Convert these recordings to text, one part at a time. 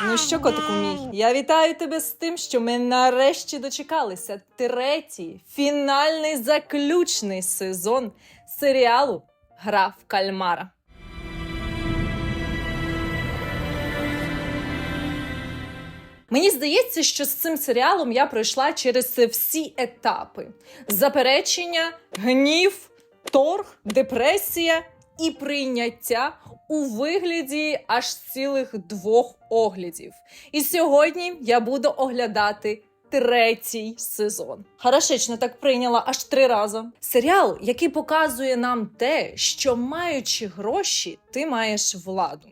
Ну що, котику мій, я вітаю тебе з тим, що ми нарешті дочекалися. Третій, фінальний заключний сезон серіалу Гра в кальмара. Мені здається, що з цим серіалом я пройшла через всі етапи: заперечення, гнів, торг, депресія і прийняття у вигляді аж цілих двох оглядів. І сьогодні я буду оглядати. Третій сезон. Хорошечно так прийняла аж три рази. Серіал, який показує нам те, що маючи гроші, ти маєш владу.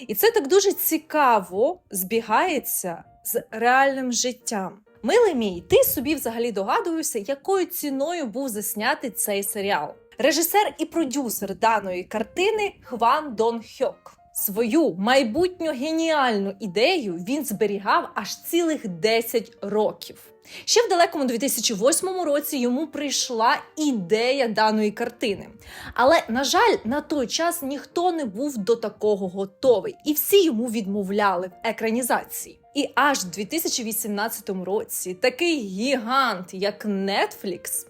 І це так дуже цікаво збігається з реальним життям. Милий мій, ти собі взагалі догадуєшся, якою ціною був заснятий цей серіал. Режисер і продюсер даної картини Хван Дон Хьок. Свою майбутню геніальну ідею він зберігав аж цілих 10 років. Ще в далекому 2008 році йому прийшла ідея даної картини. Але, на жаль, на той час ніхто не був до такого готовий, і всі йому відмовляли в екранізації. І аж в 2018 році такий гігант, як Netflix,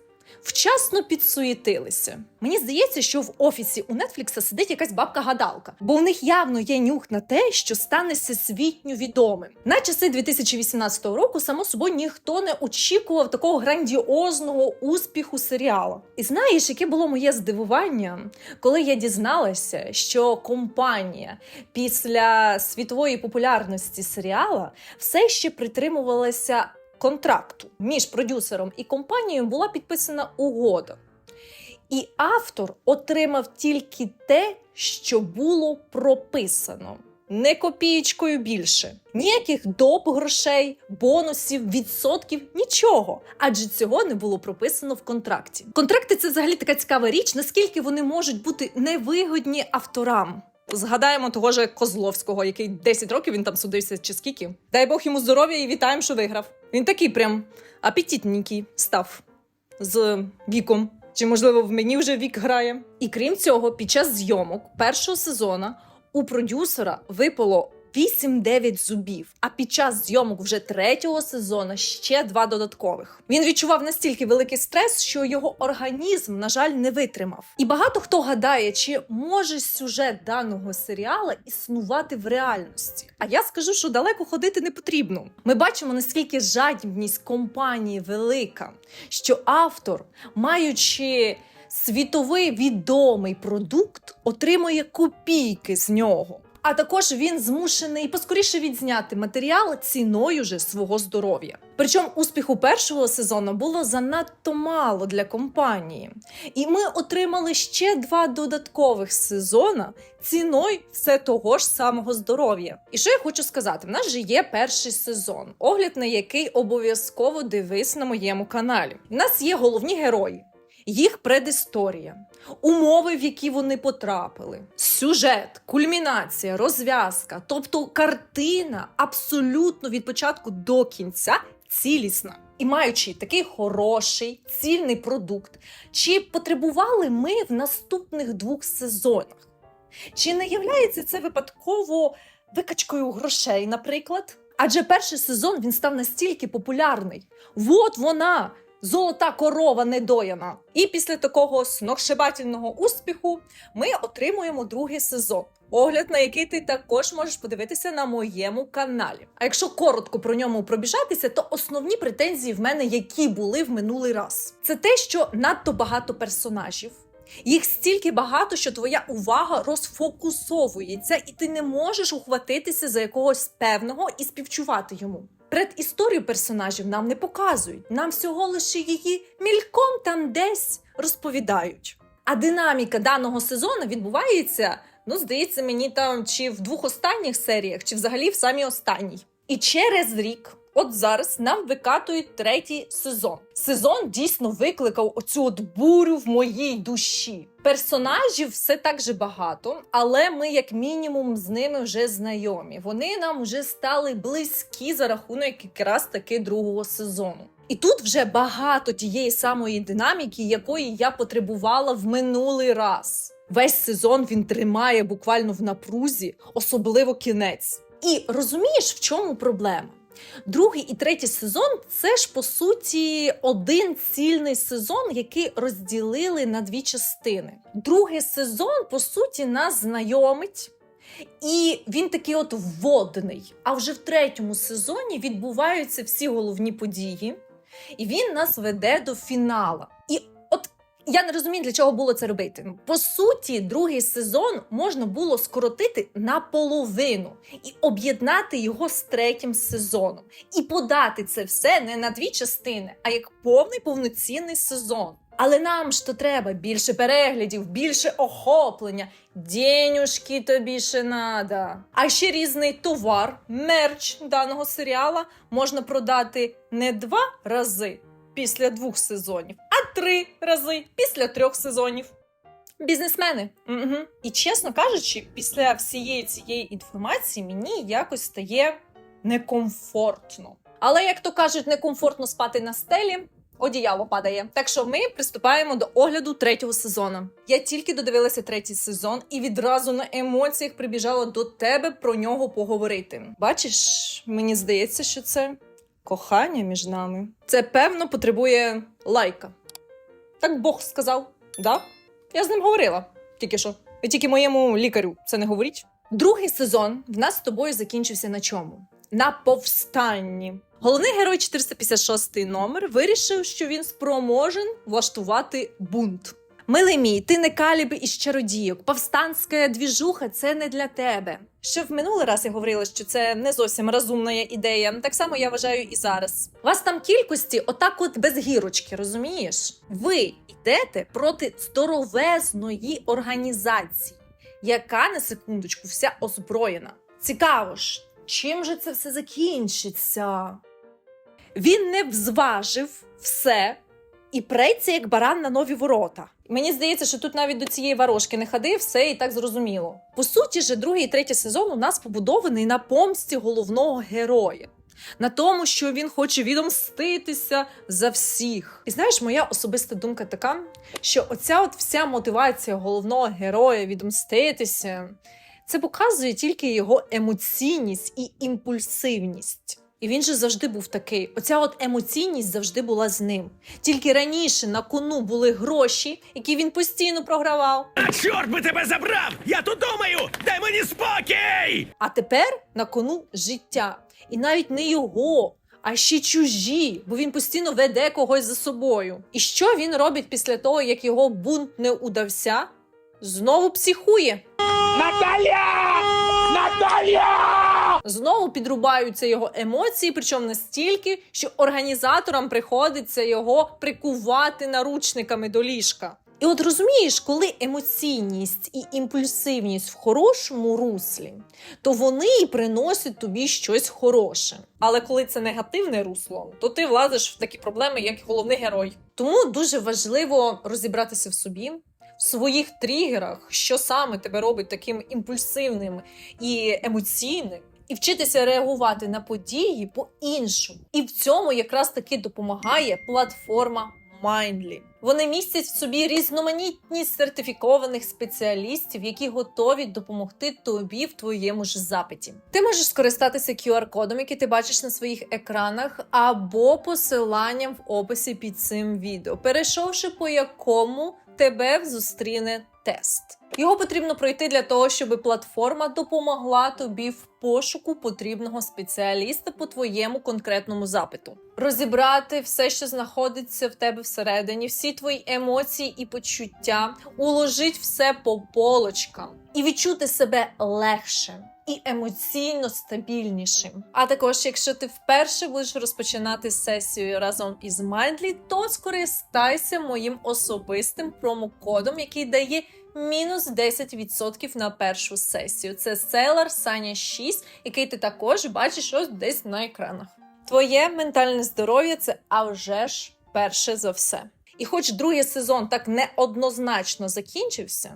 вчасно підсуєтилися. Мені здається, що в офісі у Нетфлікса сидить якась бабка-гадалка, бо у них явно є нюх на те, що стане всесвітньо відомим. На часи 2018 року, само собою, ніхто не очікував такого грандіозного успіху серіалу. І знаєш, яке було моє здивування, коли я дізналася, що компанія після світової популярності серіала все ще притримувалася контракту між продюсером і компанією була підписана угода. І автор отримав тільки те, що було прописано. Не копієчкою більше. Ніяких доп грошей, бонусів, відсотків, нічого. Адже цього не було прописано в контракті. Контракти це взагалі така цікава річ, наскільки вони можуть бути невигодні авторам. Згадаємо того ж Козловського, який 10 років він там судився чи скільки. Дай Бог йому здоров'я і вітаємо, що виграв. Він такий прям апетитненький став з віком. Чи, можливо, в мені вже вік грає. І крім цього, під час зйомок першого сезона у продюсера випало 8-9 зубів. А під час зйомок вже третього сезону ще два додаткових. Він відчував настільки великий стрес, що його організм, на жаль, не витримав. І багато хто гадає, чи може сюжет даного серіалу існувати в реальності. А я скажу, що далеко ходити не потрібно. Ми бачимо наскільки жадібність компанії велика, що автор, маючи світовий відомий продукт, отримує копійки з нього. А також він змушений поскоріше відзняти матеріал ціною же свого здоров'я. Причому успіху першого сезону було занадто мало для компанії, і ми отримали ще два додаткових сезона ціною все того ж самого здоров'я. І що я хочу сказати: в нас же є перший сезон, огляд на який обов'язково дивись на моєму каналі. У нас є головні герої. Їх предісторія, умови, в які вони потрапили, сюжет, кульмінація, розв'язка, тобто картина абсолютно від початку до кінця цілісна. І маючи такий хороший, цільний продукт, чи потребували ми в наступних двох сезонах? Чи не являється це випадково викачкою грошей, наприклад? Адже перший сезон він став настільки популярний. Вот вона, золота корова недояна. І після такого сногсшибательного успіху ми отримуємо другий сезон. Огляд, на який ти також можеш подивитися на моєму каналі. А якщо коротко про ньому пробіжатися, то основні претензії в мене, які були в минулий раз, це те, що надто багато персонажів. Їх стільки багато, що твоя увага розфокусовується, і ти не можеш ухватитися за якогось певного і співчувати йому. Предісторію персонажів нам не показують, нам всього лише її мільком там десь розповідають. А динаміка даного сезону відбувається, ну здається, мені там чи в двох останніх серіях, чи взагалі в самій останній. І через рік, от зараз, нам викатують третій сезон. Сезон дійсно викликав оцю от бурю в моїй душі. Персонажів все так же багато, але ми, як мінімум, з ними вже знайомі. Вони нам вже стали близькі за рахунок якраз таки другого сезону. І тут вже багато тієї самої динаміки, якої я потребувала в минулий раз. Весь сезон він тримає буквально в напрузі, особливо кінець. І розумієш, в чому проблема? Другий і третій сезон це ж по суті один цільний сезон, який розділили на дві частини. Другий сезон, по суті, нас знайомить. І він такий от вводний. А вже в третьому сезоні відбуваються всі головні події, і він нас веде до фінала. І я не розумію, для чого було це робити. По суті, другий сезон можна було скоротити наполовину і об'єднати його з третім сезоном, і подати це все не на дві частини, а як повний повноцінний сезон. Але нам ж то треба більше переглядів, більше охоплення. Денюшки тобі ще надо. А ще різний товар, мерч даного серіала можна продати не два рази після двох сезонів, а три рази після трьох сезонів. Бізнесмени. Угу. І чесно кажучи, після всієї цієї інформації мені якось стає некомфортно. Але як то кажуть, некомфортно спати на стелі. Одіяло падає. Так що ми приступаємо до огляду третього сезону. Я тільки додивилася третій сезон і відразу на емоціях прибіжала до тебе про нього поговорити. Бачиш, мені здається, що це кохання між нами. Це певно потребує лайка. Так Бог сказав, да? Я з ним говорила тільки що. Ви тільки моєму лікарю це не говоріть. Другий сезон в нас з тобою закінчився на чому? На повстанні. Головний герой 456 номер вирішив, що він спроможен влаштувати бунт. Милий мій, ти не каліб із чародійок. Повстанська двіжуха це не для тебе. Ще в минулий раз я говорила, що це не зовсім розумна ідея. Так само я вважаю і зараз. Вас там кількості, отак, от без гірочки, розумієш? Ви йдете проти здоровезної організації, яка на секундочку вся озброєна. Цікаво ж, чим же це все закінчиться? Він не взважив все і преться як баран на нові ворота. Мені здається, що тут навіть до цієї ворожки не ходив, все і так зрозуміло. По суті, же другий і третій сезон у нас побудований на помсті головного героя. На тому, що він хоче відомститися за всіх. І знаєш, моя особиста думка така, що оця от вся мотивація головного героя відомститися, це показує тільки його емоційність і імпульсивність. І він же завжди був такий. Оця от емоційність завжди була з ним. Тільки раніше на кону були гроші, які він постійно програвав. А чорт би тебе забрав! Я тут думаю! Дай мені спокій! А тепер на кону життя. І навіть не його, а ще чужі, бо він постійно веде когось за собою. І що він робить після того, як його бунт не удався? Знову психує. Наталя! Наталя! Знову підрубаються його емоції, причому настільки, що організаторам приходиться його прикувати наручниками до ліжка. І от розумієш, коли емоційність і імпульсивність в хорошому руслі, то вони і приносять тобі щось хороше. Але коли це негативне русло, то ти влазиш в такі проблеми, як головний герой. Тому дуже важливо розібратися в собі, в своїх тригерах, що саме тебе робить таким імпульсивним і емоційним. І вчитися реагувати на події по-іншому. І в цьому якраз таки допомагає платформа Mindly. Вони містять в собі різноманітність сертифікованих спеціалістів, які готові допомогти тобі в твоєму ж запиті. Ти можеш скористатися QR-кодом, який ти бачиш на своїх екранах, або посиланням в описі під цим відео, перейшовши по якому тебе зустріне тест. Його потрібно пройти для того, щоб платформа допомогла тобі в пошуку потрібного спеціаліста по твоєму конкретному запиту. Розібрати все, що знаходиться в тебе всередині, всі твої емоції і почуття, уложить все по полочкам і відчути себе легше. І емоційно стабільнішим. А також, якщо ти вперше будеш розпочинати сесію разом із Mindly, то скористайся моїм особистим промокодом, який дає мінус 10% на першу сесію. Це Sailor Саня 6, який ти також бачиш ось десь на екранах. Твоє ментальне здоров'я це а вже ж перше за все. І хоч другий сезон так неоднозначно закінчився,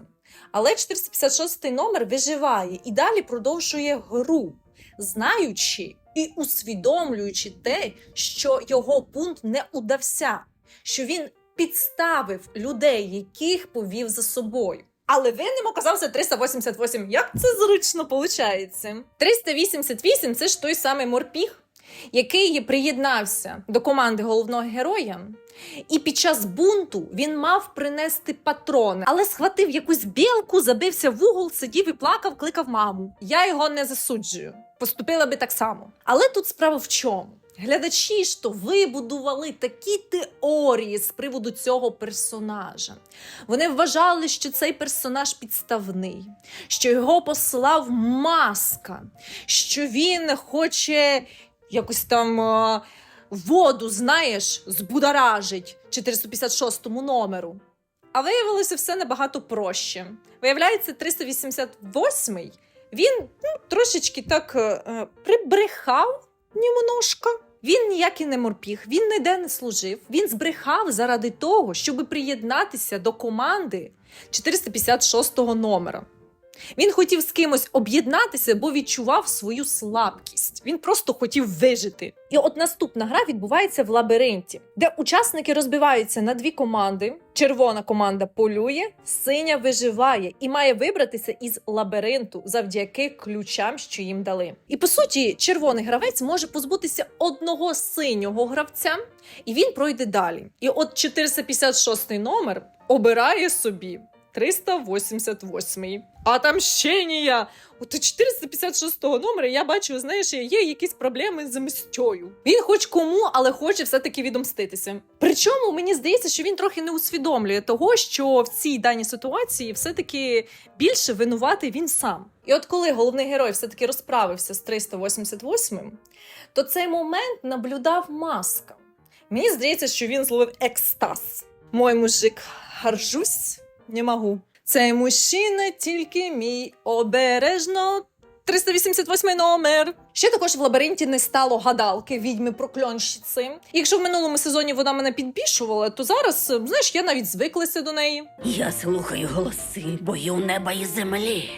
але 456 номер виживає і далі продовжує гру, знаючи і усвідомлюючи те, що його пункт не удався, що він підставив людей, яких повів за собою. Але винним оказався 388. Як це зручно виходить? 388 це ж той самий морпіг, який приєднався до команди головного героя. І під час бунту він мав принести патрони, але схватив якусь білку, забився в угол, сидів і плакав, кликав маму. Я його не засуджую. Поступила би так само. Але тут справа в чому? Глядачі ж то вибудували такі теорії з приводу цього персонажа. Вони вважали, що цей персонаж підставний, що його послав маска, що він хоче якось там е, воду, знаєш, збудоражить 456 номеру. А виявилося все набагато проще. Виявляється, 388-й він ну, трошечки так е, е, прибрехав немножко. Він ніякий не морпіг, він ніде не служив. Він збрехав заради того, щоб приєднатися до команди 456 номера. Він хотів з кимось об'єднатися, бо відчував свою слабкість. Він просто хотів вижити. І от наступна гра відбувається в лабіринті, де учасники розбиваються на дві команди. Червона команда полює, синя виживає і має вибратися із лабіринту завдяки ключам, що їм дали. І по суті, червоний гравець може позбутися одного синього гравця, і він пройде далі. І от 456 номер обирає собі 388. А там ще не я. От у 456 номера я бачу, знаєш, є якісь проблеми з мстьою. Він хоч кому, але хоче все-таки відомститися. Причому мені здається, що він трохи не усвідомлює того, що в цій даній ситуації все-таки більше винуватий він сам. І от коли головний герой все-таки розправився з 388, то цей момент наблюдав маска. Мені здається, що він зловив екстаз. Мой мужик, горжусь, не можу. Цей мужчина тільки мій обережно. 388 номер. Ще також в лабіринті не стало гадалки відьми прокльонщиці. Якщо в минулому сезоні вона мене підбішувала, то зараз, знаєш, я навіть звиклася до неї. Я слухаю голоси бою неба і землі.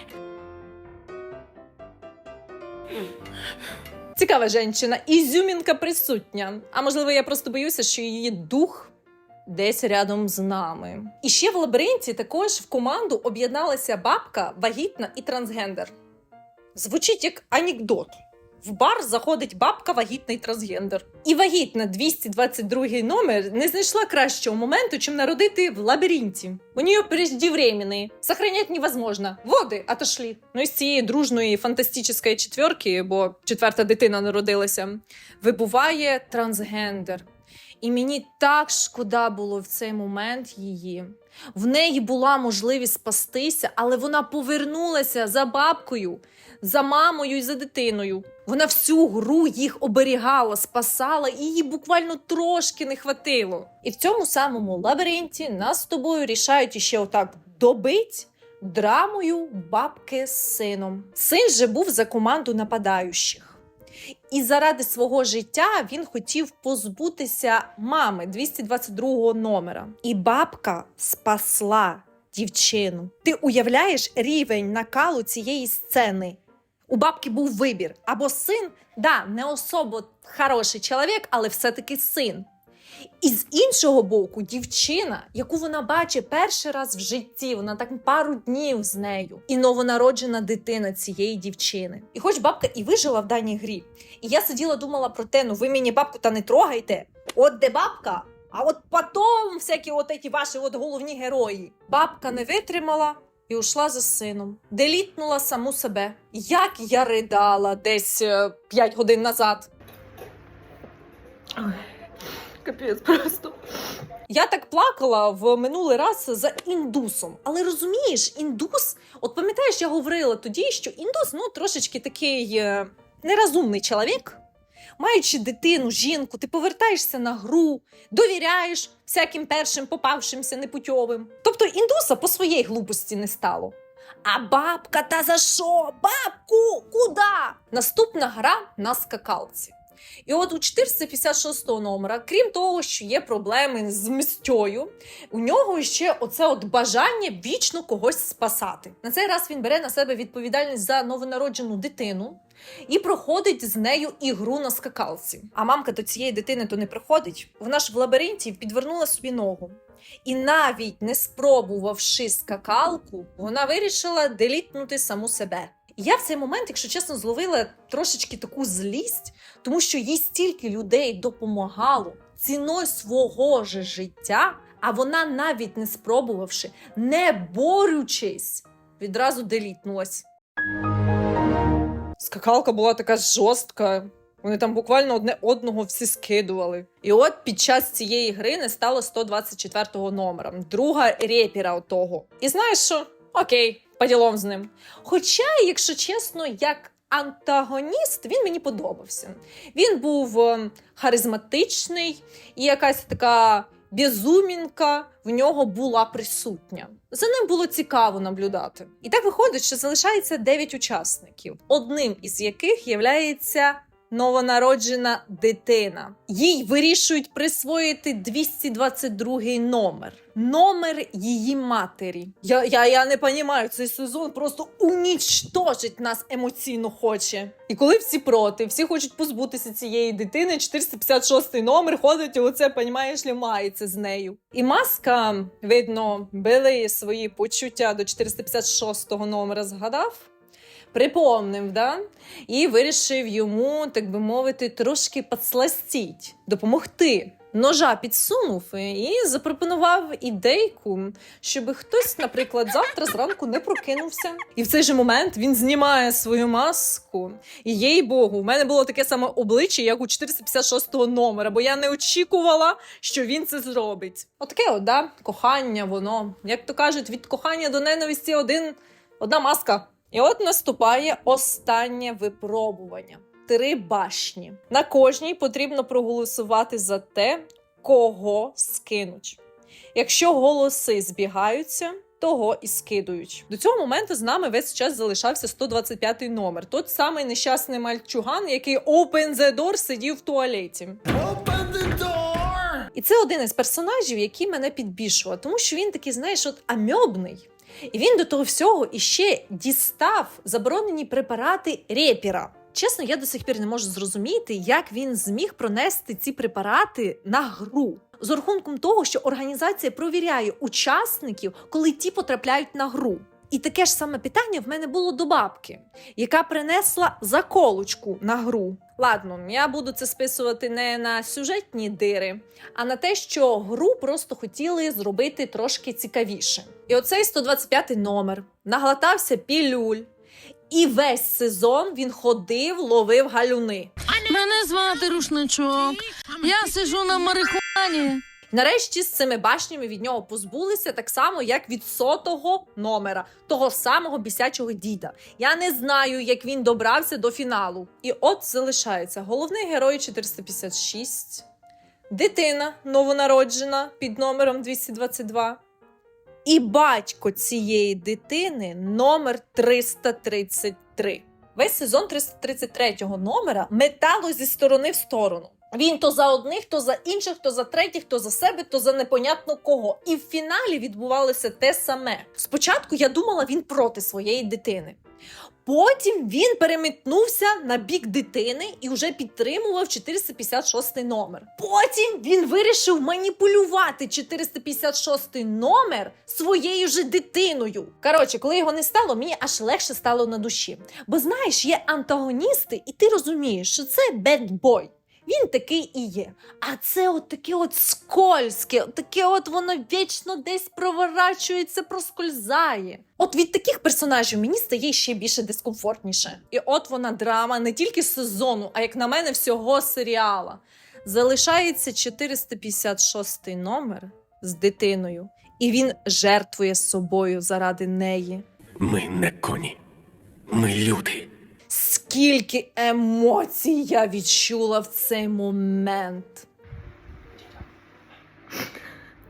Цікава жінка, ізюмінка присутня. А можливо, я просто боюся, що її дух десь рядом з нами. І ще в лабіринті також в команду об'єдналася бабка, вагітна і трансгендер. Звучить як анекдот. В бар заходить бабка вагітний трансгендер. І вагітна 222 номер не знайшла кращого моменту, чим народити в лабіринті. У нее преждевременные. Сохранять невозможно. Води отошли. Ну і з цієї дружної фантастичної четверки, бо четверта дитина народилася, вибуває трансгендер. І мені так шкода було в цей момент її. В неї була можливість спастися, але вона повернулася за бабкою, за мамою і за дитиною. Вона всю гру їх оберігала, спасала, і їй буквально трошки не хватило. І в цьому самому лабіринті нас з тобою рішають іще отак добить драмою бабки з сином. Син же був за команду нападаючих. І заради свого життя він хотів позбутися мами 222 номера. І бабка спасла дівчину. Ти уявляєш рівень накалу цієї сцени? У бабки був вибір або син, да, не особо хороший чоловік, але все-таки син. І з іншого боку, дівчина, яку вона бачить перший раз в житті, вона так пару днів з нею, і новонароджена дитина цієї дівчини. І хоч бабка і вижила в даній грі, і я сиділа, думала про те, ну ви мені бабку та не трогайте. От де бабка? А от потом всякі от ці ваші от головні герої. Бабка не витримала. І ушла за сином, делітнула саму себе. Як я ридала десь 5 годин назад. Капець просто. Я так плакала в минулий раз за індусом. Але розумієш, індус, от пам'ятаєш, я говорила тоді, що індус ну трошечки такий е, нерозумний чоловік. Маючи дитину, жінку, ти повертаєшся на гру, довіряєш всяким першим попавшимся непутьовим. Тобто індуса по своїй глупості не стало. А бабка та за що? Бабку? Куда? Наступна гра на скакалці. І от у 456 номера, крім того, що є проблеми з мстьою, у нього ще оце от бажання вічно когось спасати. На цей раз він бере на себе відповідальність за новонароджену дитину і проходить з нею ігру на скакалці. А мамка до цієї дитини то не приходить. Вона ж в лабіринті підвернула собі ногу. І навіть не спробувавши скакалку, вона вирішила делітнути саму себе. Я в цей момент, якщо чесно, зловила трошечки таку злість, тому що їй стільки людей допомагало ціною свого же життя, а вона навіть не спробувавши, не борючись, відразу делітнулась. Скакалка була така жорстка. Вони там буквально одне одного всі скидували. І от під час цієї гри не стало 124-го номера, друга репіра отого. І знаєш що? Окей, по ділом з ним. Хоча, якщо чесно, як антагоніст він мені подобався. Він був ем, харизматичний і якась така безумінка в нього була присутня. За ним було цікаво наблюдати. І так виходить, що залишається 9 учасників, одним із яких являється новонароджена дитина. Їй вирішують присвоїти 222 номер. Номер її матері. Я, я, я не розумію, цей сезон просто унічтожить нас емоційно хоче. І коли всі проти, всі хочуть позбутися цієї дитини, 456 номер ходить і оце, понімаєш, лімається з нею. І маска, видно, били свої почуття до 456 номера, згадав. Припомнив, да? і вирішив йому, так би мовити, трошки подсластіть, допомогти. Ножа підсунув і запропонував ідейку, щоб хтось, наприклад, завтра зранку не прокинувся. І в цей же момент він знімає свою маску. І їй Богу, в мене було таке саме обличчя, як у 456-го номера, бо я не очікувала, що він це зробить. Отаке, от, да? кохання, воно. Як то кажуть, від кохання до ненависті один, одна маска. І от наступає останнє випробування. Три башні. На кожній потрібно проголосувати за те, кого скинуть. Якщо голоси збігаються, того і скидують. До цього моменту з нами весь час залишався 125 номер. Тот самий нещасний мальчуган, який open the door сидів в туалеті. І це один із персонажів, який мене підбільшував, тому що він такий, знаєш, от амьобний. І він до того всього іще дістав заборонені препарати репіра. Чесно, я до сих пір не можу зрозуміти, як він зміг пронести ці препарати на гру. З рахунком того, що організація провіряє учасників, коли ті потрапляють на гру. І таке ж саме питання в мене було до бабки, яка принесла заколочку на гру. Ладно, я буду це списувати не на сюжетні дири, а на те, що гру просто хотіли зробити трошки цікавіше. І оцей 125 номер наглотався пілюль, і весь сезон він ходив, ловив галюни. Мене звати Рушничок. Я сижу на марихуані. Нарешті з цими башнями від нього позбулися так само, як від сотого номера, того самого бісячого діда. Я не знаю, як він добрався до фіналу. І от залишається головний герой 456, дитина новонароджена під номером 222. І батько цієї дитини номер 333. Весь сезон 333-го номера метало зі сторони в сторону. Він то за одних, то за інших, то за третіх, то за себе, то за непонятно кого. І в фіналі відбувалося те саме. Спочатку я думала, він проти своєї дитини. Потім він перемітнувся на бік дитини і вже підтримував 456 номер. Потім він вирішив маніпулювати 456 номер своєю же дитиною. Коротше, коли його не стало, мені аж легше стало на душі. Бо знаєш, є антагоністи, і ти розумієш, що це бедбой. Він такий і є. А це от таке от скользке, от таке от воно вічно десь проворачується, проскользає. От від таких персонажів мені стає ще більше дискомфортніше. І от вона драма не тільки сезону, а як на мене, всього серіала. Залишається 456 номер з дитиною, і він жертвує собою заради неї. Ми не коні. Ми люди. Скільки емоцій я відчула в цей момент.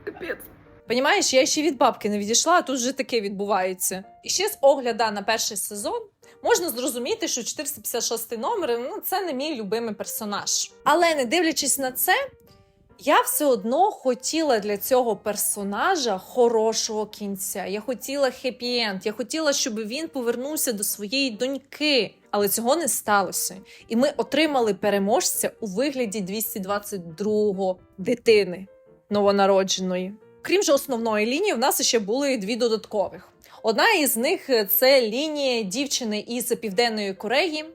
Капець. Понімаєш, я ще від бабки не відійшла, а тут вже таке відбувається. І ще з огляда на перший сезон можна зрозуміти, що 456 номер ну, це не мій любимий персонаж. Але не дивлячись на це, я все одно хотіла для цього персонажа хорошого кінця. Я хотіла хеппі-енд, я хотіла, щоб він повернувся до своєї доньки. Але цього не сталося. І ми отримали переможця у вигляді 222-го дитини новонародженої. Крім же основної лінії, в нас ще були дві додаткових. Одна із них е, це лінія дівчини із Південної Кореї,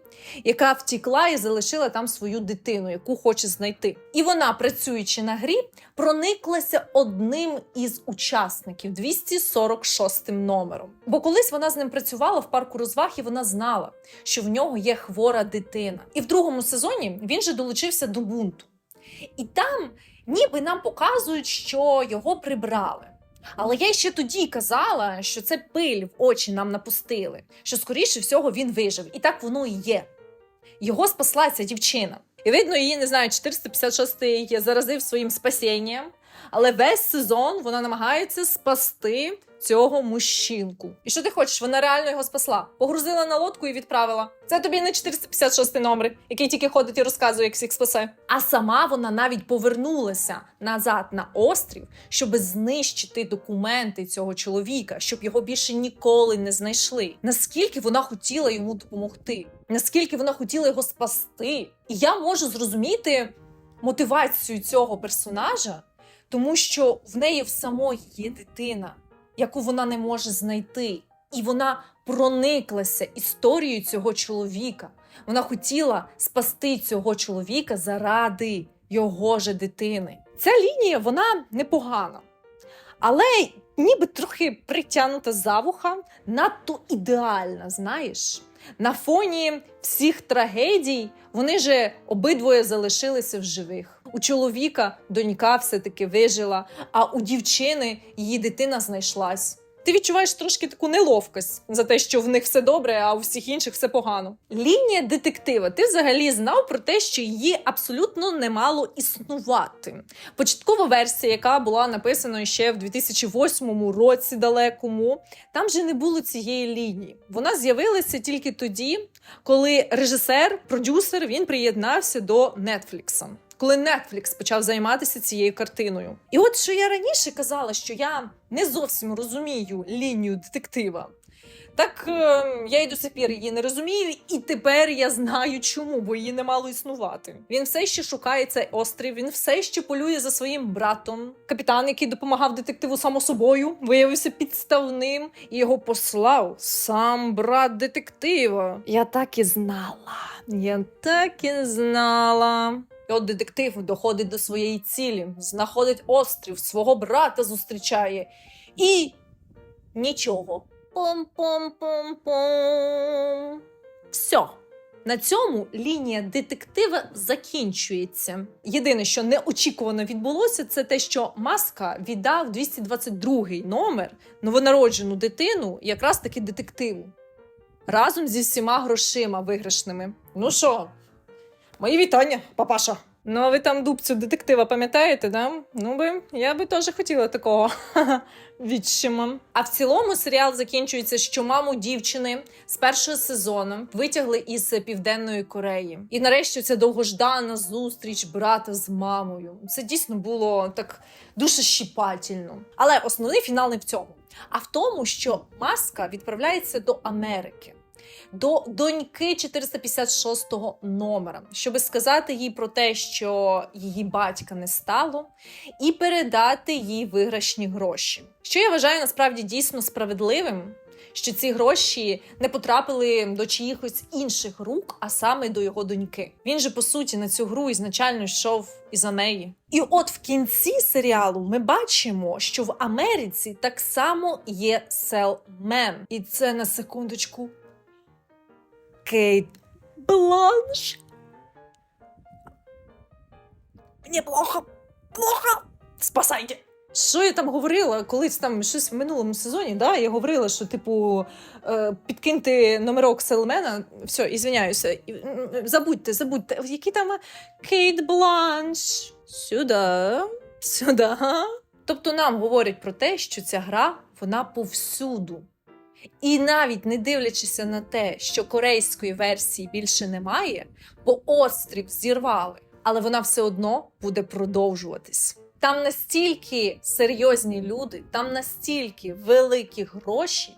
яка втікла і залишила там свою дитину, яку хоче знайти. І вона, працюючи на грі, прониклася одним із учасників 246 номером. Бо колись вона з ним працювала в парку розваг, і вона знала, що в нього є хвора дитина. І в другому сезоні він же долучився до бунту. І там ніби нам показують, що його прибрали. Але я ще тоді казала, що це пиль в очі нам напустили, що скоріше всього він вижив. І так воно і є. Його спасла ця дівчина. І видно, її не знаю, 456-й заразив своїм спасінням, але весь сезон вона намагається спасти цього мужчинку. І що ти хочеш? Вона реально його спасла. Погрузила на лодку і відправила. Це тобі не 456 номер, який тільки ходить і розказує, як всіх спасе. А сама вона навіть повернулася назад на острів, щоб знищити документи цього чоловіка, щоб його більше ніколи не знайшли. Наскільки вона хотіла йому допомогти, наскільки вона хотіла його спасти. І я можу зрозуміти мотивацію цього персонажа, тому що в неї в самої є дитина, яку вона не може знайти. І вона прониклася історією цього чоловіка. Вона хотіла спасти цього чоловіка заради його же дитини. Ця лінія вона непогана, але ніби трохи притягнута за вуха, надто ідеальна, знаєш. На фоні всіх трагедій вони же обидвоє залишилися в живих. У чоловіка донька все-таки вижила, а у дівчини її дитина знайшлась. Ти відчуваєш трошки таку неловкость за те, що в них все добре, а у всіх інших все погано. Лінія детектива. Ти взагалі знав про те, що її абсолютно не мало існувати. Початкова версія, яка була написана ще в 2008 році далекому, там же не було цієї лінії. Вона з'явилася тільки тоді, коли режисер, продюсер він приєднався до Нетфлікса. Коли Netflix почав займатися цією картиною. І от що я раніше казала, що я не зовсім розумію лінію детектива. Так е, я й до сих пір її не розумію, і тепер я знаю чому, бо її не мало існувати. Він все ще шукає цей острів, він все ще полює за своїм братом. Капітан, який допомагав детективу само собою, виявився підставним і його послав сам брат детектива. Я так і знала. Я так і знала. І от детектив доходить до своєї цілі, знаходить острів, свого брата зустрічає і нічого. Пом-пом-пом-пом. Все. На цьому лінія детектива закінчується. Єдине, що неочікувано відбулося, це те, що маска віддав 222-й номер новонароджену дитину, якраз таки детективу, разом зі всіма грошима виграшними. Ну що, мої вітання, папаша. Ну, а ви там дубцю детектива пам'ятаєте, да? Ну би я би теж хотіла такого відчима. А в цілому серіал закінчується, що маму дівчини з першого сезону витягли із південної Кореї. І нарешті це довгождана зустріч брата з мамою. Це дійсно було так дуже щіпательно. Але основний фінал не в цьому, а в тому, що маска відправляється до Америки. До доньки 456-го номера, щоб сказати їй про те, що її батька не стало, і передати їй виграшні гроші. Що я вважаю насправді дійсно справедливим, що ці гроші не потрапили до чиїхось інших рук, а саме до його доньки. Він же по суті на цю гру ізначально йшов і за неї. І от в кінці серіалу ми бачимо, що в Америці так само є селмен. І це на секундочку. Кейт Бланш. Мені плохо, плохо. Спасайте. Що я там говорила? Колись там щось в минулому сезоні, да, я говорила, що, типу, е, підкиньте номерок Селмена. Все, ізвиняюся. Забудьте, забудьте. Які там Кейт Бланш? Сюди, сюди. Тобто нам говорять про те, що ця гра вона повсюду. І навіть не дивлячись на те, що корейської версії більше немає, бо острів зірвали, але вона все одно буде продовжуватись. Там настільки серйозні люди, там настільки великі гроші,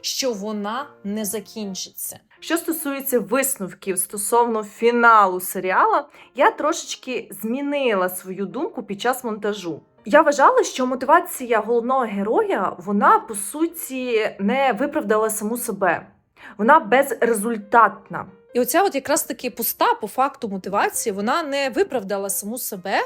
що вона не закінчиться. Що стосується висновків стосовно фіналу серіала, я трошечки змінила свою думку під час монтажу. Я вважала, що мотивація головного героя вона по суті не виправдала саму себе. Вона безрезультатна. І оця от якраз таки пуста по факту мотивація, вона не виправдала саму себе.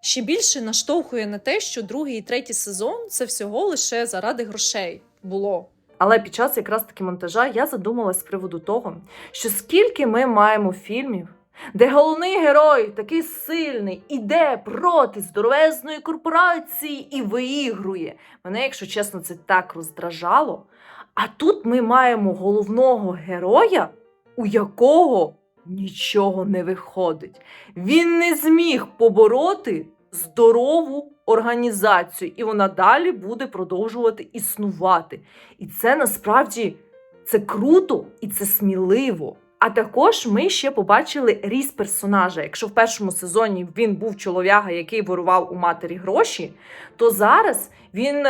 Ще більше наштовхує на те, що другий і третій сезон це всього лише заради грошей було. Але під час якраз таки монтажа я задумалась з приводу того, що скільки ми маємо фільмів, де головний герой такий сильний іде проти здоровезної корпорації і виігрує. Мене, якщо чесно, це так роздражало. А тут ми маємо головного героя, у якого нічого не виходить. Він не зміг побороти здорову організацію, і вона далі буде продовжувати існувати. І це насправді це круто і це сміливо. А також ми ще побачили ріст персонажа. Якщо в першому сезоні він був чолов'яга, який вирував у матері гроші, то зараз він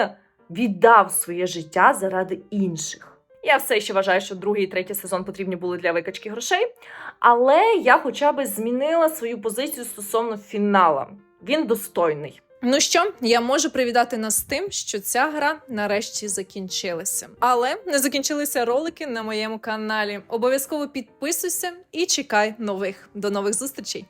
віддав своє життя заради інших. Я все ще вважаю, що другий і третій сезон потрібні були для викачки грошей, але я хоча б змінила свою позицію стосовно фінала. Він достойний. Ну що, я можу привітати нас з тим, що ця гра нарешті закінчилася. Але не закінчилися ролики на моєму каналі. Обов'язково підписуйся і чекай нових. До нових зустрічей!